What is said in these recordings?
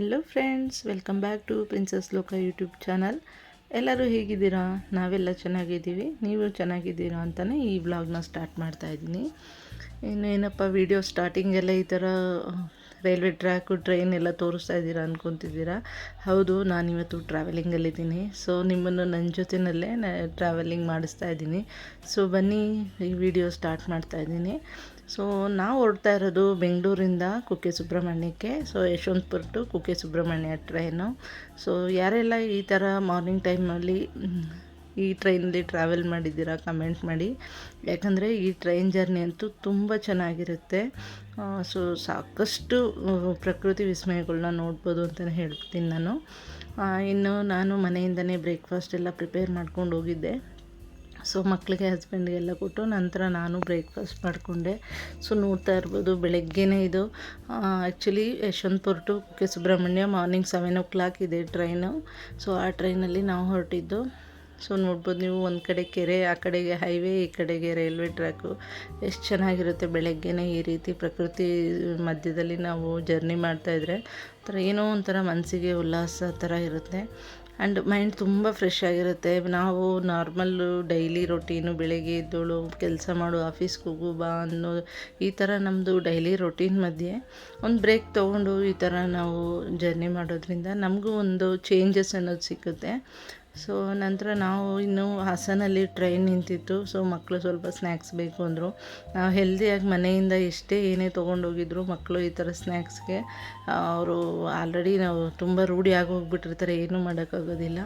Hello friends welcome back to princess ಲೋಕ YouTube channel ಎಲ್ಲರೂ ಹೇಗಿದ್ದೀರಾ? ನಾವೆಲ್ಲ ಚೆನ್ನಾಗಿದ್ದೀವಿ. ನೀವು ಚೆನ್ನಾಗಿದ್ದೀರಾ ಅಂತಲೇ ಈ ವ್ಲಾಗ್ನ ಸ್ಟಾರ್ಟ್ ಮಾಡ್ತಾ ಇದ್ದೀನಿ. ಇನ್ನು ಏನಪ್ಪ ವಿಡಿಯೋ ಸ್ಟಾರ್ಟಿಂಗೆಲ್ಲ ಈ ಥರ ರೈಲ್ವೆ ಟ್ರ್ಯಾಕು ಟ್ರೈನ್ ಎಲ್ಲ ತೋರಿಸ್ತಾ ಇದ್ದೀರಾ ಅಂದ್ಕೊತಿದ್ದೀರಾ ಹೌದು ನಾನಿವತ್ತು ಟ್ರಾವೆಲಿಂಗಲ್ಲಿದ್ದೀನಿ ಸೊ ನಿಮ್ಮನ್ನು ನನ್ನ ಜೊತೆಯಲ್ಲೇ ಟ್ರಾವೆಲಿಂಗ್ ಮಾಡಿಸ್ತಾ ಇದ್ದೀನಿ. ಸೊ ಬನ್ನಿ, ಈ ವಿಡಿಯೋ ಸ್ಟಾರ್ಟ್ ಮಾಡ್ತಾ ಇದ್ದೀನಿ. ಸೊ ನಾವು ಹೊರಡ್ತಾ ಇರೋದು ಬೆಂಗಳೂರಿಂದ Kukke ಸುಬ್ರಹ್ಮಣ್ಯಕ್ಕೆ. So Yeshwantpur to Kukke Subramanya train so ಯಾರೆಲ್ಲ ಈ ಥರ ಮಾರ್ನಿಂಗ್ ಟೈಮಲ್ಲಿ ಈ ಟ್ರೈನಲ್ಲಿ ಟ್ರಾವೆಲ್ ಮಾಡಿದ್ದೀರಾ ಕಮೆಂಟ್ ಮಾಡಿ. ಯಾಕಂದರೆ ಈ ಟ್ರೈನ್ ಜರ್ನಿ ಅಂತೂ ತುಂಬ ಚೆನ್ನಾಗಿರುತ್ತೆ. ಸೊ ಸಾಕಷ್ಟು ಪ್ರಕೃತಿ ವಿಸ್ಮಯಗಳನ್ನ ನೋಡ್ಬೋದು ಅಂತಲೇ ಹೇಳ್ತೀನಿ ನಾನು. ಇನ್ನು ನಾನು ಮನೆಯಿಂದನೇ ಬ್ರೇಕ್ಫಾಸ್ಟ್ ಎಲ್ಲ ಪ್ರಿಪೇರ್ ಮಾಡ್ಕೊಂಡು ಹೋಗಿದ್ದೆ. ಸೊ ಮಕ್ಕಳಿಗೆ ಹಸ್ಬೆಂಡ್ಗೆಲ್ಲ ಕೊಟ್ಟು ನಂತರ ನಾನು ಬ್ರೇಕ್ಫಾಸ್ಟ್ ಮಾಡಿಕೊಂಡೆ. ಸೊ ನೋಡ್ತಾ ಇರ್ಬೋದು ಬೆಳಗ್ಗೆನೇ ಇದು. Actually Yeshwantpur to Kukke Subramanya morning seven o'clock ಇದೆ ಟ್ರೈನು ಸೊ ಆ ಟ್ರೈನಲ್ಲಿ ನಾವು ಹೊರಟಿದ್ದು. ಸೊ ನೋಡ್ಬೋದು ನೀವು ಒಂದು ಕಡೆ ಕೆರೆ, ಆ ಕಡೆಗೆ ಹೈವೇ ಈ ಕಡೆಗೆ ರೈಲ್ವೆ ಟ್ರ್ಯಾಕು ಎಷ್ಟು ಚೆನ್ನಾಗಿರುತ್ತೆ ಬೆಳಗ್ಗೆನೇ ಈ ರೀತಿ ಪ್ರಕೃತಿ ಮಧ್ಯದಲ್ಲಿ ನಾವು ಜರ್ನಿ ಮಾಡ್ತಾಯಿದ್ರೆ ಏನೋ ಒಂಥರ ಮನಸ್ಸಿಗೆ ಉಲ್ಲಾಸ ಥರ ಇರುತ್ತೆ. ಆ್ಯಂಡ್ ಮೈಂಡ್ ತುಂಬ ಫ್ರೆಶ್ ಆಗಿರುತ್ತೆ. ನಾವು ನಾರ್ಮಲ್ಲು ಡೈಲಿ ರೊಟೀನು ಬೆಳಗ್ಗೆ ಎದ್ದೋಳು, ಕೆಲಸ ಮಾಡು ಆಫೀಸ್ಗೆ ಹೋಗು, ಬಾ ಅನ್ನೋ ಈ ಥರ ನಮ್ಮದು ಡೈಲಿ ರೊಟೀನ್ ಮಧ್ಯೆ ಒಂದು ಬ್ರೇಕ್ ತೊಗೊಂಡು ಈ ಥರ ನಾವು ಜರ್ನಿ ಮಾಡೋದ್ರಿಂದ ನಮಗೂ ಒಂದು ಚೇಂಜಸ್ ಅನ್ನೋದು ಸಿಕ್ಕುತ್ತೆ ಸೊ ನಂತರ ನಾವು ಇನ್ನು ಹಾಸನಲ್ಲಿ ಟ್ರೈನ್ ನಿಂತಿತ್ತು. ಸೊ ಮಕ್ಕಳು ಸ್ವಲ್ಪ ಸ್ನ್ಯಾಕ್ಸ್ ಬೇಕು ಅಂದರು. ನಾವು ಹೆಲ್ದಿಯಾಗಿ ಮನೆಯಿಂದ ಎಷ್ಟೇ ಏನೇ ತೊಗೊಂಡೋಗಿದ್ರು ಮಕ್ಕಳು ಈ ಥರ ಸ್ನ್ಯಾಕ್ಸ್ಗೆ ಅವರು ಆಲ್ರೆಡಿ ನಾವು ತುಂಬ ರೂಢಿ ಆಗೋಗ್ಬಿಟ್ಟಿರ್ತಾರೆ ಏನೂ ಮಾಡೋಕ್ಕಾಗೋದಿಲ್ಲ.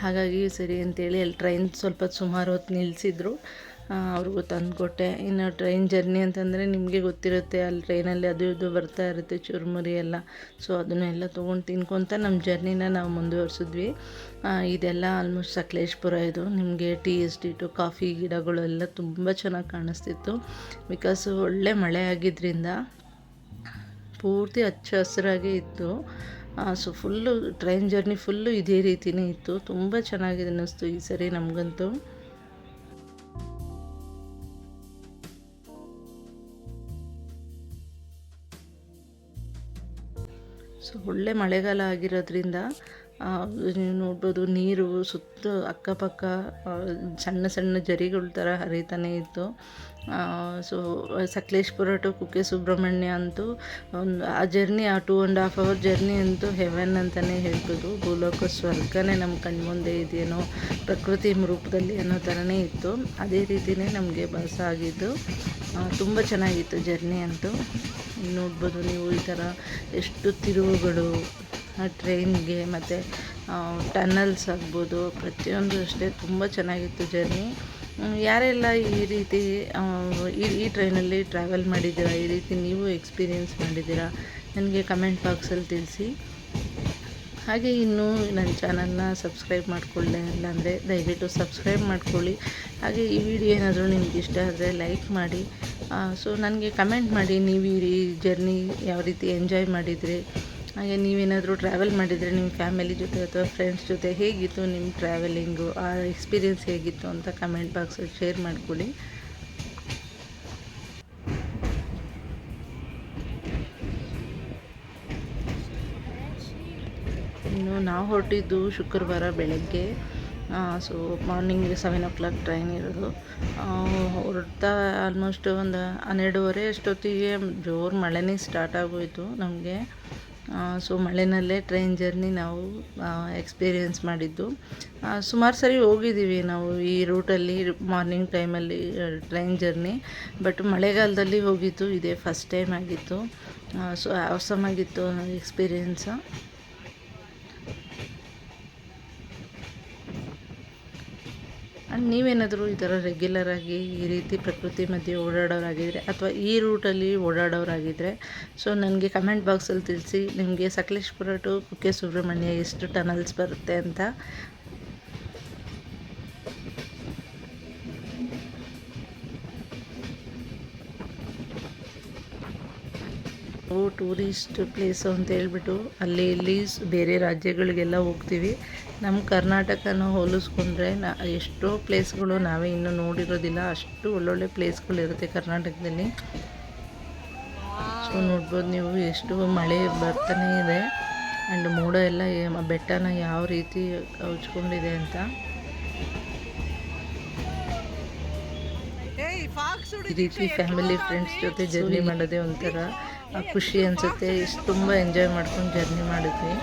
ಹಾಗಾಗಿ ಸರಿ ಅಂತೇಳಿ ಅಲ್ಲಿ ಟ್ರೈನ್ ಸ್ವಲ್ಪ ಸುಮಾರು ಹೊತ್ತು ನಿಲ್ಲಿಸಿದ್ರು ಅವ್ರಿಗೂ ತಂದುಕೊಟ್ಟೆ. ಇನ್ನು ಟ್ರೈನ್ ಜರ್ನಿ ಅಂತಂದರೆ ನಿಮಗೆ ಗೊತ್ತಿರುತ್ತೆ, ಅಲ್ಲಿ ಟ್ರೈನಲ್ಲಿ ಅದು ಇದು ಬರ್ತಾ ಇರುತ್ತೆ, ಚುರುಮುರಿ ಎಲ್ಲ. ಸೊ ಅದನ್ನೆಲ್ಲ ತೊಗೊಂಡು ತಿನ್ಕೊತ ನಮ್ಮ ಜರ್ನಿನ ನಾವು ಮುಂದುವರ್ಸಿದ್ವಿ. ಇದೆಲ್ಲ ಆಲ್ಮೋಸ್ಟ್ ಸಕಲೇಶ್ಪುರ ಇದು. ನಿಮಗೆ ಟೀ ಎಸ್ಟೇಟು ಕಾಫಿ ಗಿಡಗಳೆಲ್ಲ ತುಂಬ ಚೆನ್ನಾಗಿ ಕಾಣಿಸ್ತಿತ್ತು. ಬಿಕಾಸ್ ಒಳ್ಳೆ ಮಳೆ ಆಗಿದ್ದರಿಂದ ಪೂರ್ತಿ ಹಚ್ಚ ಹಸಿರಾಗೇ ಇತ್ತು. So full train journey full ಇದೇ ರೀತಿಯೇ ಇತ್ತು. ತುಂಬ ಚೆನ್ನಾಗಿದೆ ಅನ್ನಿಸ್ತು ಈ ಸರಿ ನಮಗಂತೂ. ಸೊ ಒಳ್ಳೆ ಮಳೆಗಾಲ ಆಗಿರೋದ್ರಿಂದ ನೀವು ನೋಡ್ಬೋದು, ನೀರು ಸುತ್ತ ಅಕ್ಕಪಕ್ಕ ಸಣ್ಣ ಸಣ್ಣ ಜರಿಗಳ ಥರ ಹರಿತಾನೆ ಇತ್ತು. ಸೊ ಸಕಲೇಶ್ಪುರ ಟು ಕುಕ್ಕೆ ಸುಬ್ರಹ್ಮಣ್ಯ ಅಂತೂ ಒಂದು, ಆ ಜರ್ನಿ, ಆ two and half hour journey ಅಂತೂ ಹೆವೆನ್ ಅಂತಲೇ ಹೇಳ್ಬೋದು. ಭೂಲೋಕ ಸ್ವರ್ಗನೇ ನಮ್ಮ ಕಣ್ಮುಂದೆ ಇದೆಯೇನೋ ಪ್ರಕೃತಿ ರೂಪದಲ್ಲಿ ಅನ್ನೋ ಥರನೇ ಇತ್ತು. ಅದೇ ರೀತಿಯೇ ನಮಗೆ ಬಸ್ ಆಗಿದ್ದು. ತುಂಬ ಚೆನ್ನಾಗಿತ್ತು ಜರ್ನಿ ಅಂತೂ. ನೋಡ್ಬೋದು ನೀವು ಈ ಥರ ಎಷ್ಟು ತಿರುವುಗಳು ಟ್ರೈನ್ಗೆ ಮತ್ತು ಟನಲ್ಸ್ ಆಗ್ಬೋದು, ಪ್ರತಿಯೊಂದು ಅಷ್ಟೇ ತುಂಬ ಚೆನ್ನಾಗಿತ್ತು ಜರ್ನಿ ಯಾರೆಲ್ಲ ಈ ರೀತಿ ಈ ಈ ಟ್ರೈನಲ್ಲಿ ಟ್ರಾವೆಲ್ ಮಾಡಿದ್ದೀರಾ, ಈ ರೀತಿ ನೀವು ಎಕ್ಸ್ಪೀರಿಯೆನ್ಸ್ ಮಾಡಿದ್ದೀರಾ, ನನಗೆ ಕಮೆಂಟ್ ಬಾಕ್ಸಲ್ಲಿ ತಿಳಿಸಿ. ಹಾಗೆ ಇನ್ನೂ ನನ್ನ ಚಾನಲ್ನ ಸಬ್ಸ್ಕ್ರೈಬ್ ಮಾಡಿಕೊಳ್ಳೆ ಇಲ್ಲಾಂದರೆ ದಯವಿಟ್ಟು ಸಬ್ಸ್ಕ್ರೈಬ್ ಮಾಡ್ಕೊಳ್ಳಿ. ಹಾಗೆ ಈ ವಿಡಿಯೋ ಏನಾದರೂ ನಿಮ್ಗೆ ಇಷ್ಟ ಆದರೆ ಲೈಕ್ ಮಾಡಿ. ಸೊ ನನಗೆ ಕಮೆಂಟ್ ಮಾಡಿ ನೀವು ಈ ಜರ್ನಿ ಯಾವ ರೀತಿ ಎಂಜಾಯ್ ಮಾಡಿದ್ರಿ. ಹಾಗೆ ನೀವೇನಾದರೂ ಟ್ರಾವೆಲ್ ಮಾಡಿದರೆ ನಿಮ್ಮ ಫ್ಯಾಮಿಲಿ ಜೊತೆ ಅಥವಾ ಫ್ರೆಂಡ್ಸ್ ಜೊತೆ ಹೇಗಿತ್ತು ನಿಮ್ಮ ಟ್ರಾವೆಲಿಂಗು ಆ ಎಕ್ಸ್ಪೀರಿಯೆನ್ಸ್ ಹೇಗಿತ್ತು ಅಂತ ಕಮೆಂಟ್ ಬಾಕ್ಸಲ್ಲಿ ಶೇರ್ ಮಾಡಿಕೊಡಿ ಇನ್ನು ನಾವು ಹೊರಟಿದ್ದು ಶುಕ್ರವಾರ ಬೆಳಗ್ಗೆ. So morning seven o'clock train ಇರೋದು. ಹೊರಡ್ತಾ ಆಲ್ಮೋಸ್ಟ್ ಒಂದು ಹನ್ನೆರಡುವರೆ ಅಷ್ಟೊತ್ತಿಗೆ ಜೋರು ಮಳೆನೇ ಸ್ಟಾರ್ಟ್ ಆಗೋಯಿತು ನಮಗೆ. ಸೊ ಮಳೆನಲ್ಲೇ ಟ್ರೈನ್ ಜರ್ನಿ ನಾವು ಎಕ್ಸ್ಪೀರಿಯೆನ್ಸ್ ಮಾಡಿದ್ದು. ಸುಮಾರು ಸರಿ ಹೋಗಿದ್ದೀವಿ ನಾವು ಈ ರೂಟಲ್ಲಿ ಮಾರ್ನಿಂಗ್ ಟೈಮಲ್ಲಿ ಟ್ರೈನ್ ಜರ್ನಿ ಬಟ್ ಮಳೆಗಾಲದಲ್ಲಿ ಹೋಗಿದ್ದು ಇದೇ ಫಸ್ಟ್ ಟೈಮ್ ಆಗಿತ್ತು. ಸೊ ಅವಸಮ್ ಆಗಿತ್ತು ಎಕ್ಸ್ಪೀರಿಯೆನ್ಸು ಆ್ಯಂಡ್ ನೀವೇನಾದರೂ ಈ ಥರ ರೆಗ್ಯುಲರಾಗಿ ಈ ರೀತಿ ಪ್ರಕೃತಿ ಮಧ್ಯೆ ಓಡಾಡೋರಾಗಿದ್ದರೆ ಅಥವಾ ಈ ರೂಟಲ್ಲಿ ಓಡಾಡೋರಾಗಿದ್ದರೆ ಸೊ ನನಗೆ ಕಮೆಂಟ್ ಬಾಕ್ಸಲ್ಲಿ ತಿಳಿಸಿ, ನಿಮಗೆ ಸಕಲೇಶ್ಪುರ ಟು ಕುಕ್ಕೆ ಸುಬ್ರಹ್ಮಣ್ಯ ಎಷ್ಟು ಟನಲ್ಸ್ ಬರುತ್ತೆ ಅಂತ. ಟೂರಿಸ್ಟ್ ಪ್ಲೇಸು ಅಂತ ಹೇಳ್ಬಿಟ್ಟು ಅಲ್ಲಿ ಇಲ್ಲಿ ಬೇರೆ ರಾಜ್ಯಗಳಿಗೆಲ್ಲ ಹೋಗ್ತೀವಿ. ನಮ್ಮ ಕರ್ನಾಟಕನ ಹೋಲಿಸ್ಕೊಂಡ್ರೆ ನಾ ಎಷ್ಟೋ ಪ್ಲೇಸ್ಗಳು ನಾವೇ ಇನ್ನೂ ನೋಡಿರೋದಿಲ್ಲ. ಅಷ್ಟು ಒಳ್ಳೊಳ್ಳೆ ಪ್ಲೇಸ್ಗಳಿರುತ್ತೆ ಕರ್ನಾಟಕದಲ್ಲಿ. ಸೊ ನೋಡ್ಬೋದು ನೀವು ಎಷ್ಟು ಮಳೆ ಬರ್ತಾನೆ ಇದೆ. ಆ್ಯಂಡ್ ಮೋಡ ಎಲ್ಲ ಬೆಟ್ಟನ ಯಾವ ರೀತಿ ಹಚ್ಕೊಂಡಿದೆ ಅಂತ. ಈ ರೀತಿ ಫ್ಯಾಮಿಲಿ ಫ್ರೆಂಡ್ಸ್ ಜೊತೆ ಜರ್ನಿ ಮಾಡೋದೇ ಒಂಥರ ಖುಷಿ ಅನಿಸುತ್ತೆ. ಇಷ್ಟು ತುಂಬ ಎಂಜಾಯ್ ಮಾಡ್ಕೊಂಡು ಜರ್ನಿ ಮಾಡಿದ್ವಿ.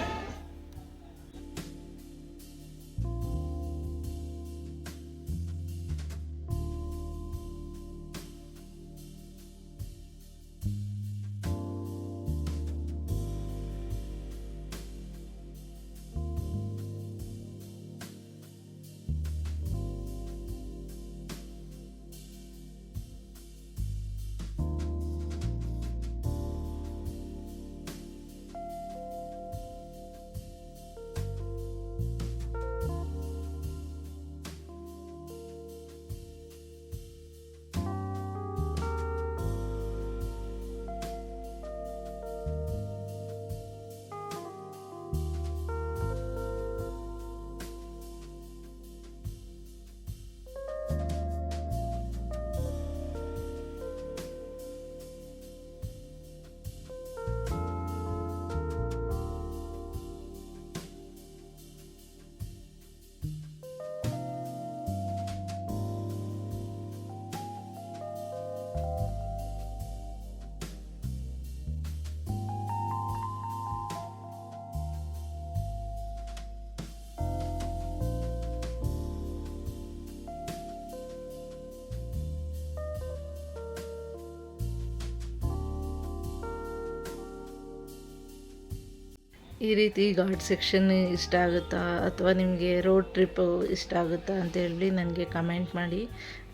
ಈ ರೀತಿ ಘಾಟ್ ಸೆಕ್ಷನ್ ಇಷ್ಟ ಆಗುತ್ತಾ? ಅಥವಾ ನಿಮಗೆ ರೋಡ್ ಟ್ರಿಪ್ ಇಷ್ಟ ಆಗುತ್ತಾ ಅಂತ ಹೇಳಿ ನನಗೆ ಕಮೆಂಟ್ ಮಾಡಿ.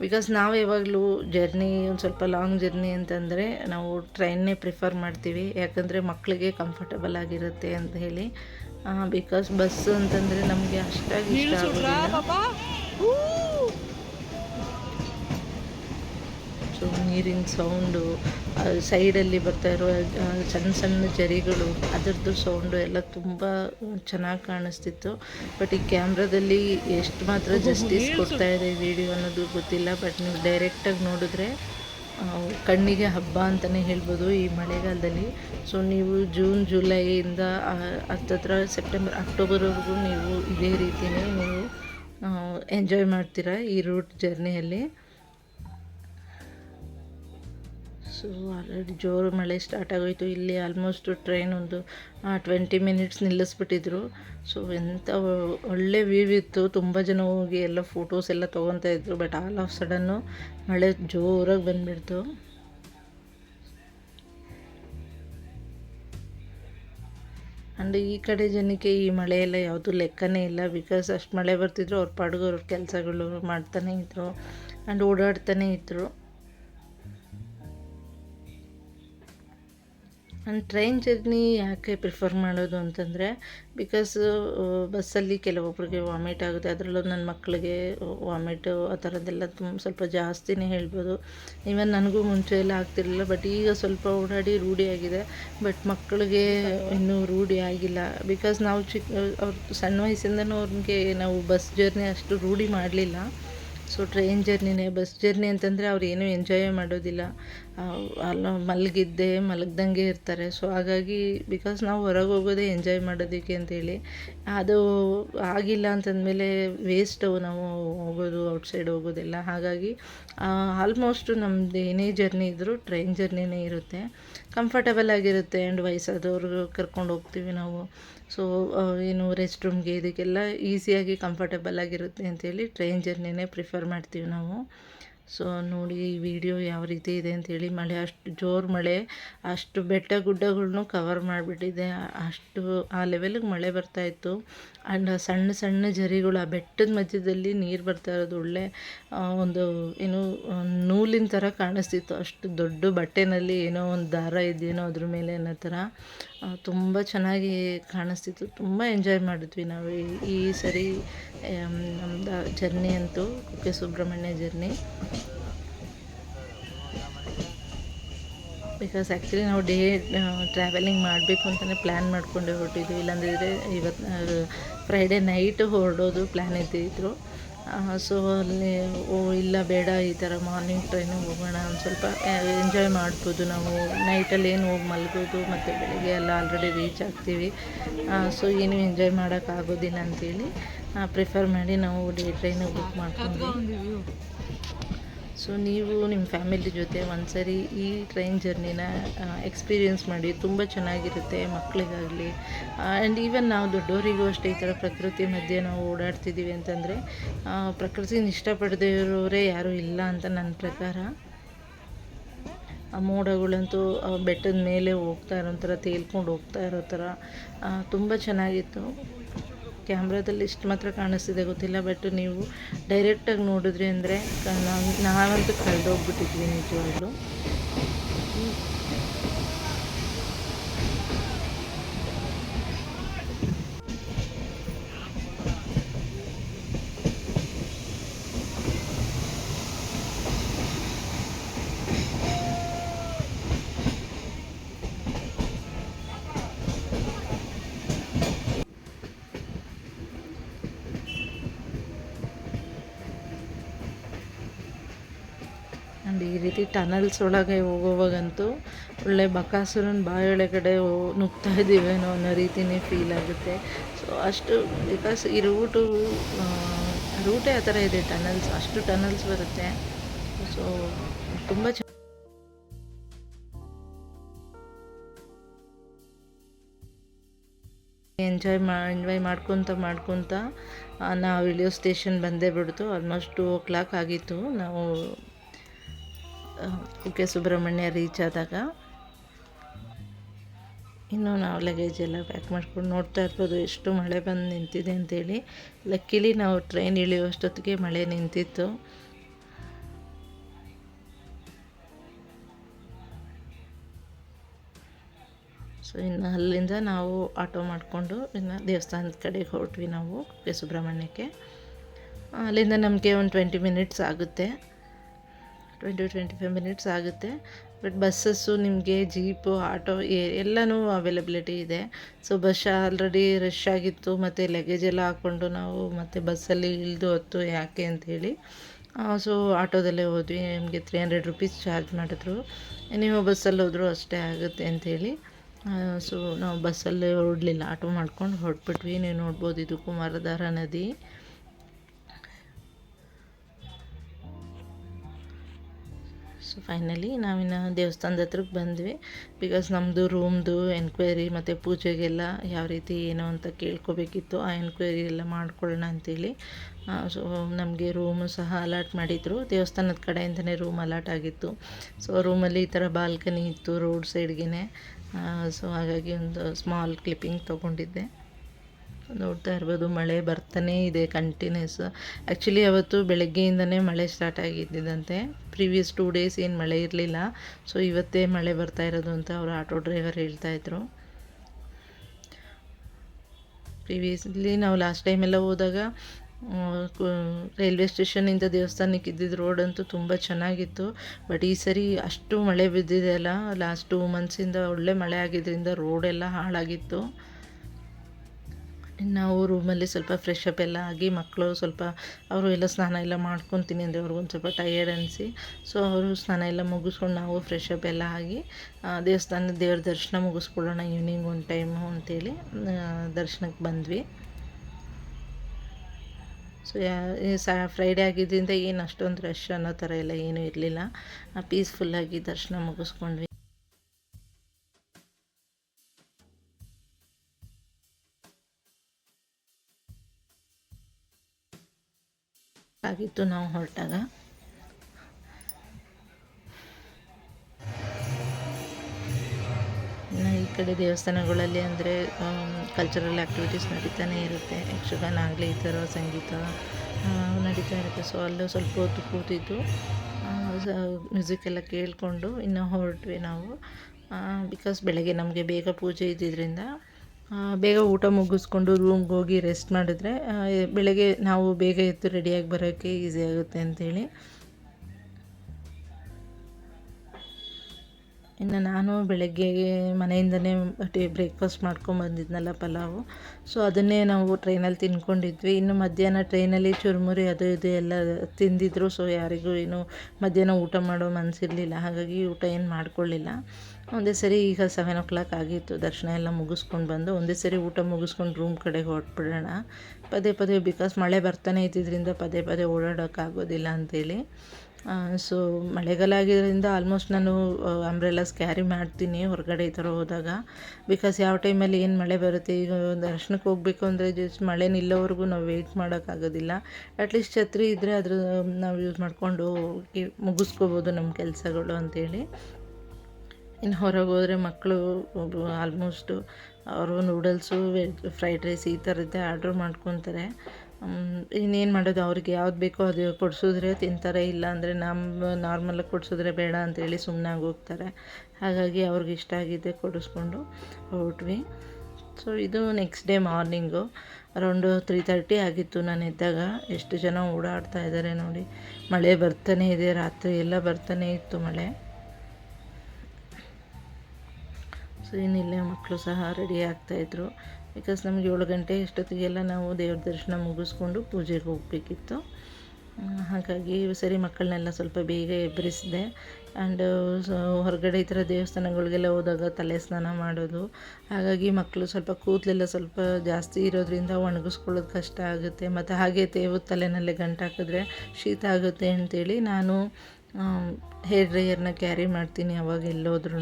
ಬಿಕಾಸ್ ನಾವು ಯಾವಾಗಲೂ ಜರ್ನಿ ಒಂದು ಸ್ವಲ್ಪ ಲಾಂಗ್ ಜರ್ನಿ ಅಂತಂದರೆ ನಾವು ಟ್ರೈನ್ನೇ ಪ್ರಿಫರ್ ಮಾಡ್ತೀವಿ. ಯಾಕಂದರೆ ಮಕ್ಕಳಿಗೆ ಕಂಫರ್ಟಬಲ್ ಆಗಿರುತ್ತೆ ಅಂತ ಹೇಳಿ. ಬಿಕಾಸ್ ಬಸ್ ಅಂತಂದರೆ ನಮಗೆ ಅಷ್ಟಾಗಿ ಇಷ್ಟ ಆಗೋದಿಲ್ಲ. ಸೊ ನೀರಿನ ಸೌಂಡು ಸೈಡಲ್ಲಿ ಬರ್ತಾ ಇರೋ ಆ, ಸಣ್ಣ ಸಣ್ಣ ಜರಿಗಳು ಅದರದ್ದು ಸೌಂಡು ಎಲ್ಲ ತುಂಬ ಚೆನ್ನಾಗಿ ಕಾಣಿಸ್ತಿತ್ತು. ಬಟ್ ಈ ಕ್ಯಾಮ್ರಾದಲ್ಲಿ ಎಷ್ಟು ಮಾತ್ರ ಜಸ್ಟಿಸ್ ಕೊಡ್ತಾ ಇದೆ ವಿಡಿಯೋ ಅನ್ನೋದು ಗೊತ್ತಿಲ್ಲ. ಬಟ್ ನೀವು ಡೈರೆಕ್ಟಾಗಿ ನೋಡಿದ್ರೆ ಕಣ್ಣಿಗೆ ಹಬ್ಬ ಅಂತಲೇ ಹೇಳ್ಬೋದು ಈ ಮಳೆಗಾಲದಲ್ಲಿ. ಸೊ ನೀವು ಜೂನ್ ಜುಲೈಯಿಂದ ಹತ್ತತ್ರ ಸೆಪ್ಟೆಂಬರ್ ಅಕ್ಟೋಬರ್ವರೆಗೂ ನೀವು ಇದೇ ರೀತಿಯೇ ನೀವು ಎಂಜಾಯ್ ಮಾಡ್ತೀರಾ ಈ ರೂಟ್ ಜರ್ನಿಯಲ್ಲಿ ಸೊ ಆಲ್ರೆಡಿ ಜೋರು ಮಳೆ ಸ್ಟಾರ್ಟ್ ಆಗೋಯ್ತು. ಇಲ್ಲಿ ಆಲ್ಮೋಸ್ಟ್ ಟ್ರೈನ್ ಒಂದು ಟ್ವೆಂಟಿ ಮಿನಿಟ್ಸ್ ನಿಲ್ಲಿಸ್ಬಿಟ್ಟಿದ್ರು. ಸೊ ಎಂಥ ಒಳ್ಳೆ ವ್ಯೂ ಇತ್ತು. ತುಂಬ ಜನ ಹೋಗಿ ಎಲ್ಲ ಫೋಟೋಸ್ ಎಲ್ಲ ತೊಗೊತಾ ಇದ್ರು. ಬಟ್ ಆಲ್ ಆಫ್ ಸಡನ್ನು ಮಳೆ ಜೋರಾಗಿ ಬಂದುಬಿಡ್ತು. ಆ್ಯಂಡ್ ಈ ಕಡೆ ಜನಕ್ಕೆ ಈ ಮಳೆ ಯಾವುದೂ ಲೆಕ್ಕನೇ ಇಲ್ಲ. ಬಿಕಾಸ್ ಅಷ್ಟು ಮಳೆ ಬರ್ತಿದ್ರು, ಅವ್ರ ಪಾಡಿಗೆ ಅವ್ರ ಕೆಲಸಗಳು ಮಾಡ್ತಾನೆ ಇದ್ದರು ಆ್ಯಂಡ್ ಓಡಾಡ್ತಾನೆ ಇದ್ದರು ನಾನು ಟ್ರೈನ್ ಜರ್ನಿ ಯಾಕೆ ಪ್ರಿಫರ್ ಮಾಡೋದು ಅಂತಂದರೆ ಬಿಕಾಸ್ ಬಸ್ಸಲ್ಲಿ ಕೆಲವೊಬ್ಬರಿಗೆ ವಾಮಿಟ್ ಆಗುತ್ತೆ. ಅದರಲ್ಲೂ ನನ್ನ ಮಕ್ಕಳಿಗೆ ವಾಮಿಟು ಆ ಥರದ್ದೆಲ್ಲ ತುಂಬ ಸ್ವಲ್ಪ ಜಾಸ್ತಿನೇ ಹೇಳ್ಬೋದು. ಈವನ್ ನನಗೂ ಮುಂಚೆ ಎಲ್ಲ ಆಗ್ತಿರಲಿಲ್ಲ ಬಟ್ ಈಗ ಸ್ವಲ್ಪ ಓಡಾಡಿ ರೂಢಿಯಾಗಿದೆ ಬಟ್ ಮಕ್ಕಳಿಗೆ ಇನ್ನೂ ರೂಢಿ ಆಗಿಲ್ಲ. ಬಿಕಾಸ್ ನಾವು ಚಿಕ್ಕ ಅವ್ರ, ಸಣ್ಣ ವಯಸ್ಸಿಂದನೂ ಅವ್ರಿಗೆ ನಾವು ಬಸ್ ಜರ್ನಿ ಅಷ್ಟು ರೂಢಿ ಮಾಡಲಿಲ್ಲ. ಸೊ ಟ್ರೈನ್ ಜರ್ನಿನೇ ಬಸ್ ಜರ್ನಿ ಅಂತಂದರೆ ಅವ್ರು ಏನೂ ಎಂಜಾಯೇ ಮಾಡೋದಿಲ್ಲ. ಅಲ್ಲ, ಮಲಗಿದ್ದೆ, ಮಲಗ್ದಂಗೆ ಇರ್ತಾರೆ. ಸೊ ಹಾಗಾಗಿ ಬಿಕಾಸ್ ನಾವು ಹೊರಗೆ ಹೋಗೋದೇ ಎಂಜಾಯ್ ಮಾಡೋದಕ್ಕೆ ಅಂತೇಳಿ, ಅದು ಆಗಿಲ್ಲ ಅಂತಂದಮೇಲೆ ವೇಸ್ಟ್ ನಾವು ಹೋಗೋದು ಔಟ್ಸೈಡ್ ಹೋಗೋದೆಲ್ಲ. ಹಾಗಾಗಿ ಆಲ್ಮೋಸ್ಟು ನಮ್ಮದು ಏನೇ ಜರ್ನಿ ಇದ್ದರೂ ಟ್ರೈನ್ ಜರ್ನಿನೇ ಇರುತ್ತೆ. ಕಂಫರ್ಟಬಲ್ ಆಗಿರುತ್ತೆ ಆ್ಯಂಡ್ ವಯಸ್ಸಾದವ್ರಿಗೂ ಕರ್ಕೊಂಡು ಹೋಗ್ತೀವಿ ನಾವು. ಸೊ ಏನು ರೆಸ್ಟ್ ರೂಮ್ಗೆ ಇದಕ್ಕೆಲ್ಲ ಈಸಿಯಾಗಿ ಕಂಫರ್ಟೇಬಲ್ ಆಗಿರುತ್ತೆ ಅಂತೇಳಿ ಟ್ರೈನ್ ಜರ್ನಿನೇ ಪ್ರಿಫರ್ ಮಾಡ್ತೀವಿ ನಾವು. ಸೊ ನೋಡಿ ಈ ವಿಡಿಯೋ ಯಾವ ರೀತಿ ಇದೆ ಅಂತೇಳಿ ಮಳೆ ಅಷ್ಟು ಜೋರು ಮಳೆ, ಅಷ್ಟು ಬೆಟ್ಟ ಗುಡ್ಡಗಳ್ನೂ ಕವರ್ ಮಾಡಿಬಿಟ್ಟಿದೆ. ಅಷ್ಟು ಆ ಲೆವೆಲಿಗೆ ಮಳೆ ಬರ್ತಾಯಿತ್ತು ಆ್ಯಂಡ್ ಸಣ್ಣ ಸಣ್ಣ ಜರಿಗಳು ಆ ಬೆಟ್ಟದ ಮಧ್ಯದಲ್ಲಿ ನೀರು ಬರ್ತಾ ಇರೋದು ಒಳ್ಳೆ ಒಂದು ಏನು ನೂಲಿನ ಥರ ಕಾಣಿಸ್ತಿತ್ತು. ಅಷ್ಟು ದೊಡ್ಡ ಬಟ್ಟೆನಲ್ಲಿ ಏನೋ ಒಂದು ದಾರ ಇದೆಯೇನೋ ಅದ್ರ ಮೇಲೆ ಅನ್ನೋ ಥರ ತುಂಬ ಚೆನ್ನಾಗಿ ಕಾಣಿಸ್ತಿತ್ತು. ತುಂಬ ಎಂಜಾಯ್ ಮಾಡಿದ್ವಿ ನಾವು. ಈ- ಸರಿ ನಮ್ಮದು ಜರ್ನಿ ಅಂತೂ Kukke Subramanya journey because actually ನಾವು ಡೇ ಟ್ರಾವೆಲಿಂಗ್ ಮಾಡಬೇಕು ಅಂತಲೇ ಪ್ಲ್ಯಾನ್ ಮಾಡ್ಕೊಂಡೇ ಹೊರಟಿದ್ವಿ. ಇಲ್ಲಾಂದಿದ್ರೆ ಇವತ್ತು ಫ್ರೈಡೇ ನೈಟ್ ಹೊರಡೋದು ಪ್ಲ್ಯಾನ್ ಇದ್ದಿದ್ರು. ಸೊ ಅಲ್ಲಿ ಓ, ಇಲ್ಲ ಬೇಡ ಈ ಥರ ಮಾರ್ನಿಂಗ್ ಟ್ರೈನು ಹೋಗೋಣ, ಒಂದು ಸ್ವಲ್ಪ ಎಂಜಾಯ್ ಮಾಡ್ಬೋದು ನಾವು. ನೈಟಲ್ಲಿ ಏನು ಹೋಗಿ ಮಲಗೋದು, ಮತ್ತು ಬೆಳಿಗ್ಗೆ ಎಲ್ಲ ಆಲ್ರೆಡಿ ರೀಚ್ ಆಗ್ತೀವಿ. ಸೊ ಏನು ಎಂಜಾಯ್ ಮಾಡೋಕ್ಕಾಗೋದಿಲ್ಲ ಅಂಥೇಳಿ ಪ್ರಿಫರ್ ಮಾಡಿ ನಾವು ಡೇ ಟ್ರೈನಿಗೆ ಬುಕ್ ಮಾಡ್ಕೊಂಡ್ವಿ. ಸೊ ನೀವು ನಿಮ್ಮ ಫ್ಯಾಮಿಲಿ ಜೊತೆ ಒಂದು ಸರಿ ಈ ಟ್ರೈನ್ ಜರ್ನಿನ ಎಕ್ಸ್ಪೀರಿಯೆನ್ಸ್ ಮಾಡಿ ತುಂಬ ಚೆನ್ನಾಗಿರುತ್ತೆ ಮಕ್ಕಳಿಗಾಗಲಿ ಆ್ಯಂಡ್ ಈವನ್ ನಾವು ದೊಡ್ಡವರಿಗೂ ಅಷ್ಟೇ ಈ ಥರ ಪ್ರಕೃತಿ ಮಧ್ಯೆ ನಾವು ಓಡಾಡ್ತಿದ್ದೀವಿ ಅಂತಂದರೆ ಪ್ರಕೃತಿನ ಇಷ್ಟಪಡದೇ ಇರೋರೇ ಯಾರೂ ಇಲ್ಲ ಅಂತ ನನ್ನ ಪ್ರಕಾರ. ಆ, ಮೋಡಗಳಂತೂ ಬೆಟ್ಟದ ಮೇಲೆ ಹೋಗ್ತಾ ಇರೋ ಥರ, ತೇಲ್ಕೊಂಡು ಹೋಗ್ತಾ ಇರೋ ಥರ ತುಂಬ ಚೆನ್ನಾಗಿತ್ತು. ಕ್ಯಾಮ್ರಾದಲ್ಲಿ ಇಷ್ಟು ಮಾತ್ರ ಕಾಣಿಸ್ತಿದೆ ಗೊತ್ತಿಲ್ಲ ಬಟ್ ನೀವು ಡೈರೆಕ್ಟಾಗಿ ನೋಡಿದ್ರಿ ಅಂದರೆ ನಾವು ನಾವಂತೂ ಕಳೆದೋಗ್ಬಿಟ್ಟಿದ್ವಿ ನಿಜವಾಗ್ಲೂ. ಆ್ಯಂಡ್ ಈ ರೀತಿ ಟನಲ್ಸ್ ಒಳಗೆ ಹೋಗೋವಾಗಂತೂ ಒಳ್ಳೆ ಬಕಾಸುರನ ಬಾಯೊಳಗಡೆ ಹೋ- ನುಗ್ತಾ ಇದ್ದೀವೇನೋ ಅನ್ನೋ ರೀತಿನೇ ಫೀಲ್ ಆಗುತ್ತೆ. ಸೊ ಅಷ್ಟು ಬಿಕಾಸ್ ಈ ರೂಟು ರೂಟೇ ಆ ಥರ ಇದೆ ಟನಲ್ಸ್ ಅಷ್ಟು ಟನಲ್ಸ್ ಬರುತ್ತೆ. ಸೊ ತುಂಬ ಚೆನ್ನಾಗಿ ಎಂಜಾಯ್ ಮಾ ಎಂಜಾಯ್ ಮಾಡ್ಕೊತ ಮಾಡ್ಕೊತ ನಾವು ಇಳಿಯೋ ಸ್ಟೇಷನ್ ಬಂದೇ ಬಿಡ್ತು. ಆಲ್ಮೋಸ್ಟ್ ಟೂ ಓ ಕ್ಲಾಕ್ ಆಗಿತ್ತು. ನಾವು ಕುಕ್ಕೆ ಸುಬ್ರಹ್ಮಣ್ಯ ರೀಚ್ ಆದಾಗ ಇನ್ನೂ ನಾವು ಲಗೇಜ್ ಎಲ್ಲ ಪ್ಯಾಕ್ ಮಾಡ್ಕೊಂಡು ನೋಡ್ತಾ ಇರ್ಬೋದು, ಎಷ್ಟು ಮಳೆ ಬಂದು ನಿಂತಿದೆ ಅಂತೇಳಿ. ಲಕ್ಕಿಲಿ ನಾವು ಟ್ರೈನ್ ಇಳಿಯುವಷ್ಟೊತ್ತಿಗೆ ಮಳೆ ನಿಂತಿತ್ತು. ಸೊ ಇನ್ನು ಅಲ್ಲಿಂದ ನಾವು ಆಟೋ ಮಾಡಿಕೊಂಡು ಇನ್ನು ದೇವಸ್ಥಾನದ ಕಡೆಗೆ ಹೊರಟ್ವಿ ನಾವು ಕುಕ್ಕೆ ಸುಬ್ರಹ್ಮಣ್ಯಕ್ಕೆ. ಅಲ್ಲಿಂದ ನಮಗೆ ಒಂದು ಟ್ವೆಂಟಿ ಮಿನಿಟ್ಸ್ ಆಗುತ್ತೆ. ಟ್ವೆಂಟಿ ಟ್ವೆಂಟಿ ಫೈವ್ ಮಿನಿಟ್ಸ್ ಆಗುತ್ತೆ. ಬಟ್ ಬಸ್ಸಸ್ಸು ನಿಮಗೆ ಜೀಪು ಆಟೋ ಎಲ್ಲನೂ ಅವೈಲಬಿಲಿಟಿ ಇದೆ. ಸೊ ಬಸ್ ಆಲ್ರೆಡಿ ರಶ್ ಆಗಿತ್ತು. ಮತ್ತು ಲಗೇಜ್ ಎಲ್ಲ ಹಾಕ್ಕೊಂಡು ನಾವು ಮತ್ತು ಬಸ್ಸಲ್ಲಿ ಇಳಿದು ಹೊತ್ತು ಯಾಕೆ ಅಂಥೇಳಿ ಸೊ ಆಟೋದಲ್ಲೇ ಹೋದ್ವಿ. ನಮಗೆ ತ್ರೀ ಹಂಡ್ರೆಡ್ ರುಪೀಸ್ ಚಾರ್ಜ್ ಮಾಡಿದ್ರು. ನೀವು ಬಸ್ಸಲ್ಲಿ ಹೋದರೂ ಅಷ್ಟೇ ಆಗುತ್ತೆ ಅಂಥೇಳಿ ಸೊ ನಾವು ಬಸ್ಸಲ್ಲೇ ಹೊರಡಲಿಲ್ಲ ಆಟೋ ಮಾಡ್ಕೊಂಡು ಹೊರಟ್ಬಿಟ್ವಿ. ನೀವು ನೋಡ್ಬೋದು, ಇದು ಕುಮಾರಧಾರ ನದಿ. ಸೊ ಫೈನಲಿ ನಾವಿನ್ನು ದೇವಸ್ಥಾನದ ಹತ್ರಕ್ಕೆ ಬಂದ್ವಿ. ಬಿಕಾಸ್ ನಮ್ಮದು ರೂಮ್ದು ಎನ್ಕ್ವೈರಿ ಮತ್ತು ಪೂಜೆಗೆಲ್ಲ ಯಾವ ರೀತಿ, ಏನೋ ಅಂತ ಕೇಳ್ಕೊಬೇಕಿತ್ತು, ಆ ಎನ್ಕ್ವೈರಿ ಎಲ್ಲ ಮಾಡ್ಕೊಳ್ಳೋಣ ಅಂತೇಳಿ. ಸೊ ನಮಗೆ ರೂಮು ಸಹ ಅಲಾಟ್ ಮಾಡಿದರು. ದೇವಸ್ಥಾನದ ಕಡೆಯಿಂದನೇ ರೂಮ್ ಅಲಾಟ್ ಆಗಿತ್ತು. ಸೊ ರೂಮಲ್ಲಿ ಈ ಥರ ಬಾಲ್ಕನಿ ಇತ್ತು ರೋಡ್ ಸೈಡ್ಗೆ ಸೊ ಹಾಗಾಗಿ ಒಂದು ಸ್ಮಾಲ್ ಕ್ಲಿಪ್ಪಿಂಗ್ ತೊಗೊಂಡಿದ್ದೆ. ನೋಡ್ತಾ ಇರ್ಬೋದು, ಮಳೆ ಬರ್ತಾನೇ ಇದೆ ಕಂಟಿನ್ಯೂಸ್ ಆ್ಯಕ್ಚುಲಿ ಅವತ್ತು ಬೆಳಗ್ಗೆಯಿಂದನೇ ಮಳೆ ಸ್ಟಾರ್ಟ್ ಆಗಿದ್ದಂತೆ ಪ್ರೀವಿಯಸ್ ಟೂ ಡೇಸ್ ಏನು ಮಳೆ ಇರಲಿಲ್ಲ. ಸೊ ಇವತ್ತೇ ಮಳೆ ಬರ್ತಾ ಇರೋದು ಅಂತ ಅವರು ಆಟೋ ಡ್ರೈವರ್ ಹೇಳ್ತಾಯಿದ್ರು ಪ್ರೀವಿಯಸ್ಲಿ ನಾವು ಲಾಸ್ಟ್ ಟೈಮೆಲ್ಲ ಹೋದಾಗ ರೈಲ್ವೆ ಸ್ಟೇಷನಿಂದ ದೇವಸ್ಥಾನಕ್ಕೆ ಇದ್ದಿದ್ದ ರೋಡ್ ಅಂತೂ ತುಂಬ ಚೆನ್ನಾಗಿತ್ತು. ಬಟ್ ಈ ಸರಿ ಅಷ್ಟು ಮಳೆ ಬಿದ್ದಿದೆ ಅಲ್ಲ. ಲಾಸ್ಟ್ ಟೂ ಮಂತ್ಸಿಂದ ಒಳ್ಳೆ ಮಳೆ ಆಗಿದ್ದರಿಂದ ರೋಡೆಲ್ಲ ಹಾಳಾಗಿತ್ತು. ನಾವು ರೂಮಲ್ಲಿ ಸ್ವಲ್ಪ ಫ್ರೆಶ್ ಅಪ್ ಎಲ್ಲ ಆಗಿ ಮಕ್ಕಳು ಸ್ವಲ್ಪ ಅವರು ಎಲ್ಲ ಸ್ನಾನ ಎಲ್ಲ ಮಾಡ್ಕೊತೀನಿ ಅಂದರೆ ಅವ್ರಿಗೊಂದು ಸ್ವಲ್ಪ ಟಯರ್ಡ್ ಅನಿಸಿ. ಸೊ ಅವರು ಸ್ನಾನ ಎಲ್ಲ ಮುಗಿಸ್ಕೊಂಡು ನಾವು ಫ್ರೆಶ್ ಅಪ್ ಎಲ್ಲ ಆಗಿ ದೇವಸ್ಥಾನದ ದೇವ್ರ ದರ್ಶನ ಮುಗಿಸ್ಕೊಳ್ಳೋಣ ಈವ್ನಿಂಗ್ ಒಂದು ಟೈಮು ಅಂತೇಳಿ ದರ್ಶನಕ್ಕೆ ಬಂದ್ವಿ. ಸೊ ಸಾ ಫ್ರೈಡೇ ಆಗಿದ್ದರಿಂದ ಏನು ಅಷ್ಟೊಂದು ರಶ್ ಅನ್ನೋ ಥರ ಎಲ್ಲ ಏನೂ ಇರಲಿಲ್ಲ. ಪೀಸ್ಫುಲ್ಲಾಗಿ ದರ್ಶನ ಮುಗಿಸ್ಕೊಂಡ್ವಿ. ಆಗಿತ್ತು ನಾವು ಹೊರಟಾಗ. ಈ ಕಡೆ ದೇವಸ್ಥಾನಗಳಲ್ಲಿ ಅಂದರೆ ಕಲ್ಚರಲ್ ಆ್ಯಕ್ಟಿವಿಟೀಸ್ ನಡೀತಾನೆ ಇರುತ್ತೆ. ಯಕ್ಷಗಾನ ಆಗಲಿ ಈ ಥರ ಸಂಗೀತ ನಡೀತಾ ಇರುತ್ತೆ. ಸೊ ಅಲ್ಲೂ ಸ್ವಲ್ಪ ಹೊತ್ತು ಕೂತಿದ್ದು ಮ್ಯೂಸಿಕ್ ಎಲ್ಲ ಕೇಳಿಕೊಂಡು ಇನ್ನು ಹೊರಟ್ವಿ ನಾವು. ಬಿಕಾಸ್ ಬೆಳಗ್ಗೆ ನಮಗೆ ಬೇಗ ಪೂಜೆ ಇದ್ದಿದ್ದರಿಂದ ಬೇಗ ಊಟ ಮುಗಿಸ್ಕೊಂಡು ರೂಮ್ಗೆ ಹೋಗಿ ರೆಸ್ಟ್ ಮಾಡಿದ್ರೆ ಬೆಳಗ್ಗೆ ನಾವು ಬೇಗ ಎದ್ದು ರೆಡಿಯಾಗಿ ಬರೋಕ್ಕೆ ಈಸಿ ಆಗುತ್ತೆ ಅಂಥೇಳಿ ಇನ್ನು ನಾನು ಬೆಳಗ್ಗೆ ಮನೆಯಿಂದನೇ ಟೀ ಬ್ರೇಕ್ಫಾಸ್ಟ್ ಮಾಡ್ಕೊಂಬಂದಿದ್ನಲ್ಲ ಪಲಾವು. ಸೊ ಅದನ್ನೇ ನಾವು ಟ್ರೈನಲ್ಲಿ ತಿನ್ಕೊಂಡಿದ್ವಿ. ಇನ್ನು ಮಧ್ಯಾಹ್ನ ಟ್ರೈನಲ್ಲಿ ಚುರುಮುರಿ ಅದು ಇದು ಎಲ್ಲ ತಿಂದಿದ್ರು. ಸೊ ಯಾರಿಗೂ ಏನು ಮಧ್ಯಾಹ್ನ ಊಟ ಮಾಡೋ ಮನಸ್ಸಿರಲಿಲ್ಲ ಹಾಗಾಗಿ ಊಟ ಏನು ಮಾಡ್ಕೊಳ್ಳಿಲ್ಲ. ಒಂದೇ ಸರಿ ಈಗ ಸೆವೆನ್ ಓ ಕ್ಲಾಕ್ ಆಗಿತ್ತು. ದರ್ಶನ ಎಲ್ಲ ಮುಗಿಸ್ಕೊಂಡು ಬಂದು ಒಂದೇ ಸರಿ ಊಟ ಮುಗಿಸ್ಕೊಂಡು ರೂಮ್ ಕಡೆಗೆ ಹೊರಟ್ಬಿಡೋಣ. ಪದೇ ಪದೇ ಬಿಕಾಸ್ ಮಳೆ ಬರ್ತಾನೆ ಇದ್ದಿದ್ದರಿಂದ ಪದೇ ಪದೇ ಓಡಾಡೋಕ್ಕಾಗೋದಿಲ್ಲ ಅಂತೇಳಿ. ಸೊ ಮಳೆಗಾಲ ಆಗಿದ್ದರಿಂದ ಆಲ್ಮೋಸ್ಟ್ ನಾನು ಅಂಬ್ರೆಲಾಸ್ ಕ್ಯಾರಿ ಮಾಡ್ತೀನಿ ಹೊರಗಡೆ ಈ ಥರ ಹೋದಾಗ. ಬಿಕಾಸ್ ಯಾವ ಟೈಮಲ್ಲಿ ಏನು ಮಳೆ ಬರುತ್ತೆ, ಈಗ ದರ್ಶನಕ್ಕೆ ಹೋಗಬೇಕು ಅಂದರೆ ಜಸ್ಟ್ ಮಳೆ ನಿಲ್ಲೋವರೆಗೂ ನಾವು ವೆಯ್ಟ್ ಮಾಡೋಕ್ಕಾಗೋದಿಲ್ಲ. ಅಟ್ಲೀಸ್ಟ್ ಛತ್ರಿ ಇದ್ದರೆ ಅದ್ರ, ನಾವು ಯೂಸ್ ಮಾಡಿಕೊಂಡು ಮುಗಿಸ್ಕೋಬೋದು ನಮ್ಮ ಕೆಲಸಗಳು ಅಂಥೇಳಿ ಇನ್ನು ಹೊರಗೆ ಹೋದರೆ ಮಕ್ಕಳು ಆಲ್ಮೋಸ್ಟು ಅವರು ನೂಡಲ್ಸು ವೆಜ್ ಫ್ರೈಡ್ ರೈಸ್ ಈ ಥರದ್ದೇ ಆರ್ಡ್ರ್ ಮಾಡ್ಕೊತಾರೆ. ಇನ್ನೇನು ಮಾಡೋದು? ಅವ್ರಿಗೆ ಯಾವ್ದು ಬೇಕೋ ಅದು ಕೊಡಿಸಿದ್ರೆ ತಿಂತಾರೆ ಇಲ್ಲ ಅಂದರೆ ನಮ್ಮ ನಾರ್ಮಲಾಗಿ ಕೊಡಿಸಿದ್ರೆ ಬೇಡ ಅಂತೇಳಿ ಸುಮ್ಮನಾಗಿ ಹೋಗ್ತಾರೆ. ಹಾಗಾಗಿ ಅವ್ರಿಗೆ ಇಷ್ಟ ಆಗಿದ್ದೆ ಕೊಡಿಸ್ಕೊಂಡು ಹೊರಟ್ವಿ. ಸೊ ಇದು next day morning around three thirty ಆಗಿತ್ತು ನಾನು ಇದ್ದಾಗ ಎಷ್ಟು ಜನ ಓಡಾಡ್ತಾ ಇದ್ದಾರೆ ನೋಡಿ. ಮಳೆ ಬರ್ತಾನೆ ಇದೆ, ರಾತ್ರಿ ಎಲ್ಲ ಬರ್ತಾನೆ ಇತ್ತು ಮಳೆ. ಸೊ ಇನ್ನಿಲ್ಲೇ ಮಕ್ಕಳು ಸಹ ರೆಡಿ ಆಗ್ತಾಯಿದ್ರು ಬಿಕಾಸ್ ನಮಗೆ ಏಳು ಗಂಟೆ ಇಷ್ಟೊತ್ತಿಗೆಲ್ಲ ನಾವು ದೇವ್ರ ದರ್ಶನ ಮುಗಿಸ್ಕೊಂಡು ಪೂಜೆಗೆ ಹೋಗಬೇಕಿತ್ತು. ಹಾಗಾಗಿ ಸರಿ ಮಕ್ಕಳನ್ನೆಲ್ಲ ಸ್ವಲ್ಪ ಬೇಗ ಎಬ್ಬರಿಸಿದೆ. ಆ್ಯಂಡ್ ಹೊರಗಡೆ ಈ ಥರ ದೇವಸ್ಥಾನಗಳಿಗೆಲ್ಲ ಹೋದಾಗ ತಲೆ ಸ್ನಾನ ಮಾಡೋದು. ಹಾಗಾಗಿ ಮಕ್ಕಳು ಸ್ವಲ್ಪ ಕೂದಲೆಲ್ಲ ಸ್ವಲ್ಪ ಜಾಸ್ತಿ ಇರೋದ್ರಿಂದ ಒಣಗಿಸ್ಕೊಳ್ಳೋದು ಕಷ್ಟ ಆಗುತ್ತೆ. ಮತ್ತು ಹಾಗೆ ತೇವು ತಲೆನಲ್ಲೇ ಗಂಟು ಹಾಕಿದ್ರೆ ಶೀತ ಆಗುತ್ತೆ ಅಂತೇಳಿ ನಾನು ಹೇರ್ ಡ್ರೈಯರ್ನ ಕ್ಯಾರಿ ಮಾಡ್ತೀನಿ ಅವಾಗ ಎಲ್ಲೋದ್ರೂ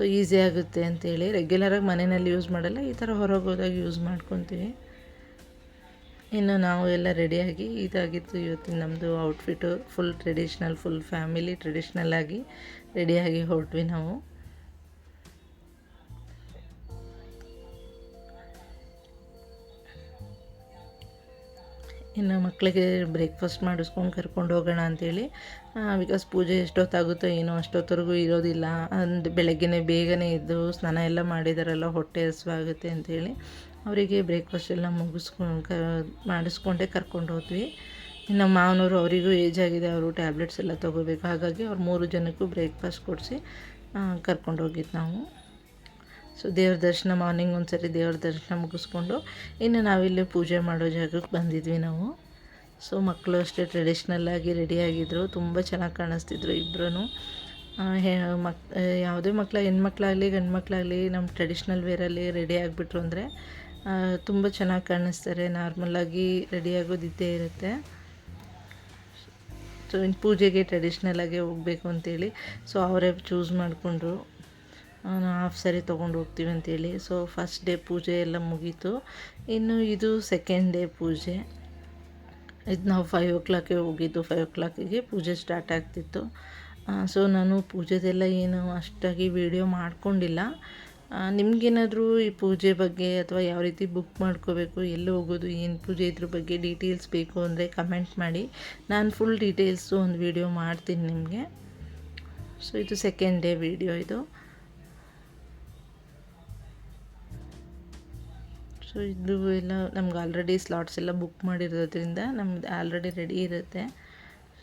ಸೊ ಈಸಿ ಆಗುತ್ತೆ ಅಂತೇಳಿ ರೆಗ್ಯುಲರಾಗಿ ಮನೆಯಲ್ಲಿ ಯೂಸ್ ಮಾಡಲ್ಲ, ಈ ಥರ ಹೊರಗೆ ಹೋದಾಗ ಯೂಸ್ ಮಾಡ್ಕೊತೀವಿ. ಇನ್ನು ನಾವು ಎಲ್ಲ ರೆಡಿಯಾಗಿ ಇದಾಗಿತ್ತು ಇವತ್ತಿನ ನಮ್ಮದು outfit full traditional full family traditional ಆಗಿ ರೆಡಿಯಾಗಿ ಹೊರಟ್ವಿ ನಾವು. ಇನ್ನು ಮಕ್ಕಳಿಗೆ ಬ್ರೇಕ್ಫಾಸ್ಟ್ ಮಾಡಿಸ್ಕೊಂಡು ಕರ್ಕೊಂಡು ಹೋಗೋಣ ಅಂಥೇಳಿ ಬಿಕಾಸ್ ಪೂಜೆ ಎಷ್ಟೊತ್ತಾಗುತ್ತೋ ಏನೋ ಅಷ್ಟೊತ್ತವರೆಗೂ ಇರೋದಿಲ್ಲ. ಅಂದು ಬೆಳಗ್ಗೆನೇ ಬೇಗನೆ ಇದ್ದು ಸ್ನಾನ ಎಲ್ಲ ಮಾಡಿದಾರಲ್ಲ ಹೊಟ್ಟೆ ಹಸುವಾಗುತ್ತೆ ಅಂಥೇಳಿ ಅವರಿಗೆ ಬ್ರೇಕ್ಫಾಸ್ಟ್ ಎಲ್ಲ ಮುಗಿಸ್ಕೊಂಡು ಕ, ಮಾಡಿಸ್ಕೊಂಡೇ ಕರ್ಕೊಂಡು ಹೋದ್ವಿ. ಇನ್ನು ಮಾವನವರು ಅವರಿಗೂ ಏಜ್ ಆಗಿದೆ, ಅವರು ಟ್ಯಾಬ್ಲೆಟ್ಸ್ ಎಲ್ಲ ತೊಗೋಬೇಕು. ಹಾಗಾಗಿ ಅವ್ರು ಮೂರು ಜನಕ್ಕೂ ಬ್ರೇಕ್ಫಾಸ್ಟ್ ಕೊಡಿಸಿ ಕರ್ಕೊಂಡು ಹೋಗಿದ್ದು ನಾವು. ಸೊ ದೇವ್ರ ದರ್ಶನ ಮಾರ್ನಿಂಗ್ ಒಂದ್ಸರಿ ದೇವ್ರ ದರ್ಶನ ಮುಗಿಸ್ಕೊಂಡು ಇನ್ನು ನಾವಿಲ್ಲಿ ಪೂಜೆ ಮಾಡೋ ಜಾಗಕ್ಕೆ ಬಂದಿದ್ವಿ ನಾವು. ಸೊ ಮಕ್ಕಳು ಅಷ್ಟೇ ಟ್ರೆಡಿಷ್ನಲ್ಲಾಗಿ ರೆಡಿಯಾಗಿದ್ದರು ತುಂಬ ಚೆನ್ನಾಗಿ ಕಾಣಿಸ್ತಿದ್ರು ಇಬ್ಬರೂ ಮಕ್ ಯಾವುದೇ ಮಕ್ಕಳ ಹೆಣ್ಮಕ್ಳಾಗಲಿ ಗಂಡು ಮಕ್ಕಳಾಗಲಿ ನಮ್ಮ ಟ್ರೆಡಿಷ್ನಲ್ ವೇರಲ್ಲಿ ರೆಡಿ ಆಗಿಬಿಟ್ರು ಅಂದರೆ ತುಂಬ ಚೆನ್ನಾಗಿ ಕಾಣಿಸ್ತಾರೆ. ನಾರ್ಮಲಾಗಿ ರೆಡಿ ಆಗೋದಿದ್ದೇ ಇರುತ್ತೆ. ಸೊ ಇನ್ನು ಪೂಜೆಗೆ ಟ್ರೆಡಿಷ್ನಲಾಗೆ ಹೋಗಬೇಕು ಅಂತೇಳಿ. ಸೊ ಅವರೇ ಚೂಸ್ ಮಾಡಿಕೊಂಡ್ರು. ಹಾಫ್ ಸರಿ ತೊಗೊಂಡು ಹೋಗ್ತೀವಿ ಅಂತೇಳಿ. ಸೊ ಫಸ್ಟ್ ಡೇ ಪೂಜೆ ಎಲ್ಲ ಮುಗೀತು. ಇನ್ನು ಇದು ಸೆಕೆಂಡ್ ಡೇ ಪೂಜೆ. ಇದು ನಾವು ಫೈವ್ ಓ ಕ್ಲಾಕಿಗೆ ಹೋಗಿದ್ದು. ಫೈವ್ ಓ ಕ್ಲಾಕಿಗೆ ಪೂಜೆ ಸ್ಟಾರ್ಟ್ ಆಗ್ತಿತ್ತು. ಸೊ ನಾನು ಪೂಜೆದೆಲ್ಲ ಏನು ಅಷ್ಟಾಗಿ ವೀಡಿಯೋ ಮಾಡ್ಕೊಂಡಿಲ್ಲ. ನಿಮಗೇನಾದರೂ ಈ ಪೂಜೆ ಬಗ್ಗೆ ಅಥವಾ ಯಾವ ರೀತಿ ಬುಕ್ ಮಾಡ್ಕೋಬೇಕು, ಎಲ್ಲಿ ಹೋಗೋದು, ಏನು ಪೂಜೆ ಇದ್ರ ಬಗ್ಗೆ ಡೀಟೇಲ್ಸ್ ಬೇಕು ಅಂದರೆ ಕಮೆಂಟ್ ಮಾಡಿ. ನಾನು ಫುಲ್ ಡೀಟೇಲ್ಸು ಒಂದು ವೀಡಿಯೋ ಮಾಡ್ತೀನಿ ನಿಮಗೆ. ಸೊ ಇದು ಸೆಕೆಂಡ್ ಡೇ ವೀಡಿಯೋ ಇದು. ಸೊ ಇದು ಎಲ್ಲ ನಮ್ಗೆ ಆಲ್ರೆಡಿ ಸ್ಲಾಟ್ಸ್ ಎಲ್ಲ ಬುಕ್ ಮಾಡಿರೋದ್ರಿಂದ ನಮ್ದು ಆಲ್ರೆಡಿ ರೆಡಿ ಇರುತ್ತೆ.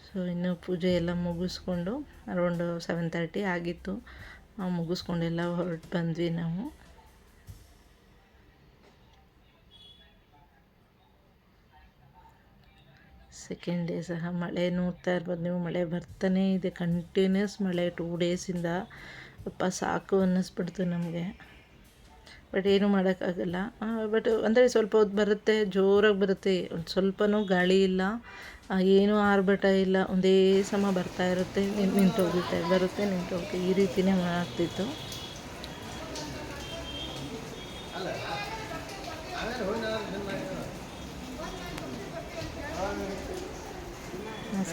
ಸೊ ಇನ್ನು ಪೂಜೆ ಎಲ್ಲ ಮುಗಿಸ್ಕೊಂಡು ಅರೌಂಡ್ ಸೆವೆನ್ ತರ್ಟಿ ಆಗಿತ್ತು. ಮುಗಿಸ್ಕೊಂಡೆಲ್ಲ ಹೊರಟು ಬಂದ್ವಿ ನಾವು. ಸೆಕೆಂಡ್ ಡೇ ಸಹ ಮಳೆ ನೋಡ್ತಾ ಇರ್ಬೋದು. ನೀವು ಮಳೆ ಬರ್ತಾನೇ ಇದೆ. ಕಂಟಿನ್ಯೂಸ್ ಮಳೆ ಟೂ ಡೇಸಿಂದ ಅಪ್ಪ ಸಾಕು ಅನ್ನಿಸ್ಬಿಡ್ತು ನಮಗೆ. ಬಟ್ ಏನೂ ಮಾಡೋಕ್ಕಾಗಲ್ಲ. ಬಟ್ ಅಂದರೆ ಸ್ವಲ್ಪ ಹೊತ್ತು ಬರುತ್ತೆ, ಜೋರಾಗಿ ಬರುತ್ತೆ. ಒಂದು ಸ್ವಲ್ಪನೂ ಗಾಳಿ ಇಲ್ಲ ಏನೂ ಆರ್ಭಟ ಇಲ್ಲ. ಒಂದೇ ಸಮ ಬರ್ತಾ ಇರುತ್ತೆ ನಿಂತೋಗುತ್ತೆ ಬರುತ್ತೆ ನಿಂತೋಗುತ್ತೆ ಈ ರೀತಿಯೇ ಆಗ್ತಿತ್ತು.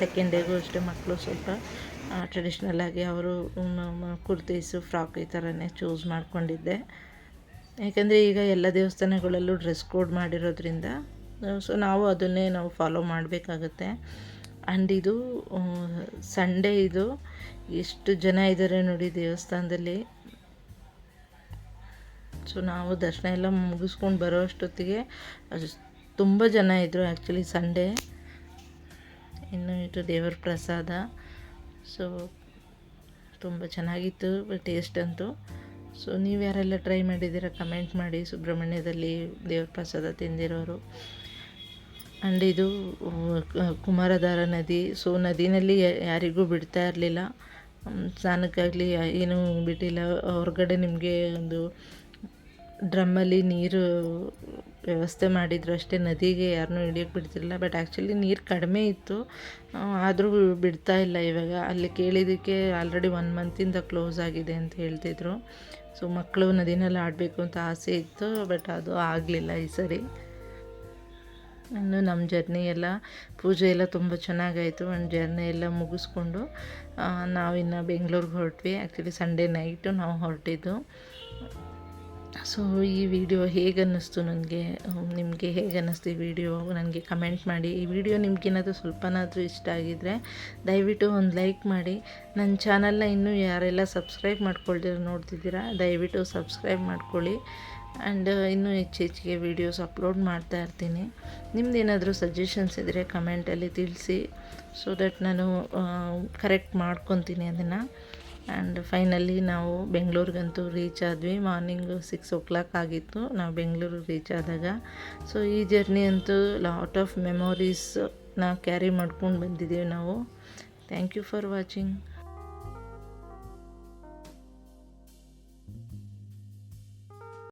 ಸೆಕೆಂಡ್ ಡೇಗೂ ಅಷ್ಟೇ ಮಕ್ಕಳು ಸ್ವಲ್ಪ ಟ್ರೆಡಿಷ್ನಲ್ಲಾಗಿ ಅವರು ಕುರ್ತೀಸು ಫ್ರಾಕ್ ಈ ಥರನೇ ಚೂಸ್ ಮಾಡ್ಕೊಂಡಿದ್ದೆ. ಯಾಕಂದರೆ ಈಗ ಎಲ್ಲ ದೇವಸ್ಥಾನಗಳಲ್ಲೂ ಡ್ರೆಸ್ ಕೋಡ್ ಮಾಡಿರೋದ್ರಿಂದ ಸೊ ನಾವು ಅದನ್ನೇ ನಾವು ಫಾಲೋ ಮಾಡಬೇಕಾಗತ್ತೆ. ಆ್ಯಂಡ್ ಇದು ಸಂಡೇ ಇದು ಎಷ್ಟು ಜನ ಇದ್ದಾರೆ ನೋಡಿ ದೇವಸ್ಥಾನದಲ್ಲಿ. ಸೊ ನಾವು ದರ್ಶನ ಎಲ್ಲ ಮುಗಿಸ್ಕೊಂಡು ಬರೋ ಅಷ್ಟೊತ್ತಿಗೆ ತುಂಬ ಜನ ಇದ್ದರು ಆ್ಯಕ್ಚುಲಿ ಸಂಡೇ ಇನ್ನು ಇದು ದೇವರ ಪ್ರಸಾದ. ಸೊ ತುಂಬ ಚೆನ್ನಾಗಿತ್ತು ಟೇಸ್ಟ್ ಅಂತೂ. ಸೊ ನೀವು ಯಾರೆಲ್ಲ ಟ್ರೈ ಮಾಡಿದ್ದೀರಾ ಕಮೆಂಟ್ ಮಾಡಿ ಸುಬ್ರಹ್ಮಣ್ಯದಲ್ಲಿ ದೇವ್ರ ಪ್ರಸಾದ ತಿಂದಿರೋರು. ಆ್ಯಂಡ್ ಇದು ಕುಮಾರಧಾರ ನದಿ. ಸೊ ನದಿನಲ್ಲಿ ಯಾರಿಗೂ ಬಿಡ್ತಾ ಇರಲಿಲ್ಲ. ಸ್ನಾನಕ್ಕಾಗಲಿ ಏನೂ ಬಿಟ್ಟಿಲ್ಲ. ಹೊರಗಡೆ ನಿಮಗೆ ಒಂದು ಡ್ರಮ್ಮಲ್ಲಿ ನೀರು ವ್ಯವಸ್ಥೆ ಮಾಡಿದ್ರು ಅಷ್ಟೇ. ನದಿಗೆ ಯಾರನ್ನೂ ಹಿಡಿಯೋಕ್ಕೆ ಬಿಡ್ತಿರಲಿಲ್ಲ. ಬಟ್ ಆ್ಯಕ್ಚುಲಿ ನೀರು ಕಡಿಮೆ ಇತ್ತು. ಆದರೂ ಬಿಡ್ತಾ ಇಲ್ಲ ಇವಾಗ. ಅಲ್ಲಿ ಕೇಳಿದ್ದಕ್ಕೆ ಆಲ್ರೆಡಿ ಒನ್ ಮಂತಿಂದ ಕ್ಲೋಸ್ ಆಗಿದೆ ಅಂತ ಹೇಳ್ತಿದ್ರು. ಸೊ ಮಕ್ಕಳು ನದಿನಲ್ಲಿ ಆಡಬೇಕು ಅಂತ ಆಸೆ ಇತ್ತು ಬಟ್ ಅದು ಆಗಲಿಲ್ಲ ಈ ಸರಿ. ಇನ್ನು ನಮ್ಮ ಜರ್ನಿ ಎಲ್ಲ, ಪೂಜೆ ಎಲ್ಲ ತುಂಬ ಚೆನ್ನಾಗಾಯಿತು. ಒಂದು ಜರ್ನಿ ಎಲ್ಲ ಮುಗಿಸ್ಕೊಂಡು ನಾವಿನ್ನು ಬೆಂಗಳೂರಿಗೆ ಹೊರಟ್ವಿ. ಆ್ಯಕ್ಚುಲಿ ಸಂಡೇ ನೈಟು ನಾವು ಹೊರಟಿದ್ದು. ಸೊ ಈ ವಿಡಿಯೋ ಹೇಗನ್ನಿಸ್ತು ನನಗೆ ನಿಮಗೆ ಹೇಗೆ ಅನ್ನಿಸ್ತು ಈ ವಿಡಿಯೋ ನನಗೆ ಕಮೆಂಟ್ ಮಾಡಿ. ಈ ವಿಡಿಯೋ ನಿಮ್ಗೇನಾದರೂ ಸ್ವಲ್ಪನಾದರೂ ಇಷ್ಟ ಆಗಿದ್ದರೆ ದಯವಿಟ್ಟು ಒಂದು ಲೈಕ್ ಮಾಡಿ. ನನ್ನ ಚಾನಲ್ನ ಇನ್ನೂ ಯಾರೆಲ್ಲ ಸಬ್ಸ್ಕ್ರೈಬ್ ಮಾಡ್ಕೊಳ್ದಿರೋ ನೋಡ್ತಿದ್ದೀರಾ, ದಯವಿಟ್ಟು ಸಬ್ಸ್ಕ್ರೈಬ್ ಮಾಡ್ಕೊಳ್ಳಿ. ಆ್ಯಂಡ್ ಇನ್ನೂ ಹೆಚ್ಚೆಚ್ಚಿಗೆ ವಿಡಿಯೋಸ್ ಅಪ್ಲೋಡ್ ಮಾಡ್ತಾ ಇರ್ತೀನಿ. ನಿಮ್ದು ಏನಾದರೂ ಸಜೆಷನ್ಸ್ ಇದ್ದರೆ ಕಮೆಂಟಲ್ಲಿ ತಿಳಿಸಿ ಸೊ ದಟ್ ನಾನು ಕರೆಕ್ಟ್ ಮಾಡ್ಕೊತೀನಿ ಅದನ್ನು. ಆ್ಯಂಡ್ ಫೈನಲಿ ನಾವು ಬೆಂಗಳೂರಿಗಂತೂ ರೀಚ್ ಆದ್ವಿ. ಮಾರ್ನಿಂಗ್ ಸಿಕ್ಸ್ ಓ ಕ್ಲಾಕ್ ಆಗಿತ್ತು. ನಾವು ಬೆಂಗಳೂರಿಗೆ ರೀಚ್ ಆದಾಗ. ಸೊ ಈ ಜರ್ನಿ ಅಂತೂ ಲಾಟ್ ಆಫ್ ಮೆಮೊರೀಸ್ನ ಕ್ಯಾರಿ ಮಾಡ್ಕೊಂಡು ಬಂದಿದ್ದೀವಿ ನಾವು. Thank you for watching